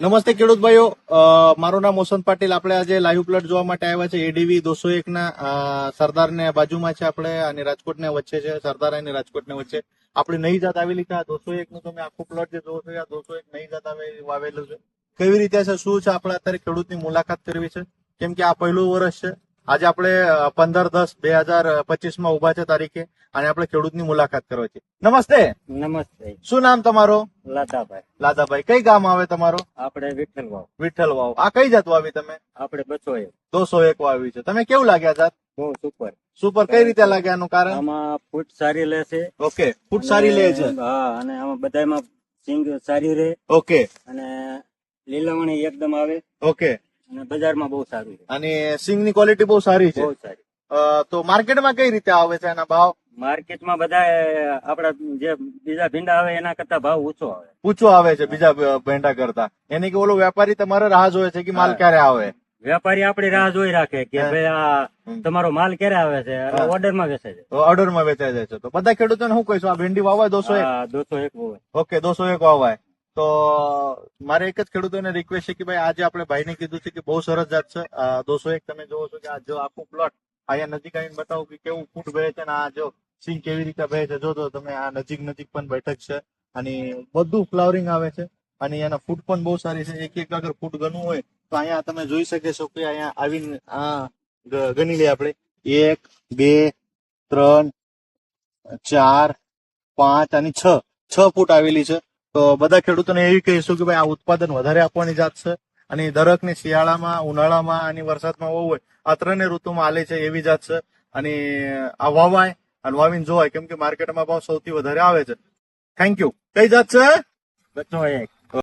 નમસ્તે ખેડૂત ભાઈઓ. મારું નામ મોસન પાટીલ. આપણે આજે લાઈવ પ્લોટ જોવા માટે આવ્યા છે એડીવી દોસો એક ના સરદાર ને બાજુમાં છે આપણે અને રાજકોટ ને વચ્ચે છે. સરદાર અને રાજકોટ ને વચ્ચે. આપણે નવી જાત આવેલી છે. આ દોસો એક નું તમે આખું પ્લોટ જે જોવો છો, આ દોસો એક નવી જાત વાવેલું છે. કેવી રીતે છે? શું છે? આપણે અત્યારે ખેડૂતની મુલાકાત કરવી છે? કેમ કે આ પહેલું વર્ષ છે. આજે આપણે પંદર દસ બે હજાર પચીસમાં ઊભા છે તારીખે અને આપણે ખેડૂતની મુલાકાત કરવા છે. નમસ્તે. નમસ્તે. શું નામ તમારો? લાદાભાઈ. લાદાભાઈ કઈ ગામ આવે તમારો? આપણે વિઠ્ઠલ વાવ વિઠ્ઠલ વાવ આ કઈ જાત વાવી તમે? આપણે બસો એક. દોસો એક વાવી છે. તમે કેવું લાગ્યા જાત? બહુ સુપર. સુપર કઈ રીતે લાગ્યા આનું કારણ? આમાં ફૂટ સારી લે છે. ઓકે ફૂટ સારી લે છે. હા અને આમાં બધામાં સિંગ સારી રહે. ઓકે. અને લીલવણી એકદમ આવે. ઓકે. અને બજારમાં બહુ સારું છે. અને સિંગની ક્વોલિટી બહુ સારી છે. બહુ સારી. તો માર્કેટમાં કઈ રીતે આવે છે એના ભાવ? માર્કેટમાં બધા આપડા જે બીજા ભીંડા આવે એના કરતા ભાવ ઊંચો આવે. ઊંચો આવે છે બીજા ભેંડા કરતા. એને કે ઓલો વેપારી તમારે રાહ જોવે છે કે માલ ક્યારે આવે? વેપારી આપણી રાહ જોઈ રાખે કે ભાઈ આ તમારો માલ ક્યારે આવે છે? ઓર્ડરમાં વેચે છે ઓર્ડરમાં વેચાઈ જાય છે. તો બધા ખેડૂતોને શું કહીશું? આ ભીંડી વાવાય દોસો એક? હા, દોસો એક ઓકે દોસો એક વાવાય તો મારે એક જ ખેડૂતોને રિક્વેસ્ટ છે કે ભાઈ, આજે આપણે ભાઈને કીધું છે કે બહુ સરસ જાત છે. આ દોસો એક તમે જોવો છો કે આ જો આખું પ્લોટ અહીંયા નજીક આવીને બતાવો કે કેવું ફૂટ ભરે છે અને આ જો સિંગ કેવી રીતે ભરે છે. જો તો તમે આ નજીક નજીક પણ બેઠક છે અને બધું ફ્લાવરિંગ આવે છે અને એના ફૂટ પણ બહુ સારી છે. એક એક અગર ફૂટ ગણવું હોય તો અહીંયા તમે જોઈ શકે છો કે અહીંયા આવીને આ ગણી લઈએ આપણે. એક, બે, ત્રણ, ચાર, પાંચ અને છ. છ ફૂટ આવેલી છે. તો બધા ખેડૂતોને એવી કહીશું કે ભાઈ આ ઉત્પાદન વધારે આપવાની જાત છે અને દરેકને શિયાળામાં, ઉનાળામાં અને વરસાદમાં હોય, આ ત્રણે ઋતુમાં આલે છે એવી જાત છે. અને આ વાવાય અને વાવીને જોવાય, કેમ કે માર્કેટમાં ભાવ સૌથી વધારે આવે છે. થેન્ક યુ કઈ જાત છે? બચ્ચો એક.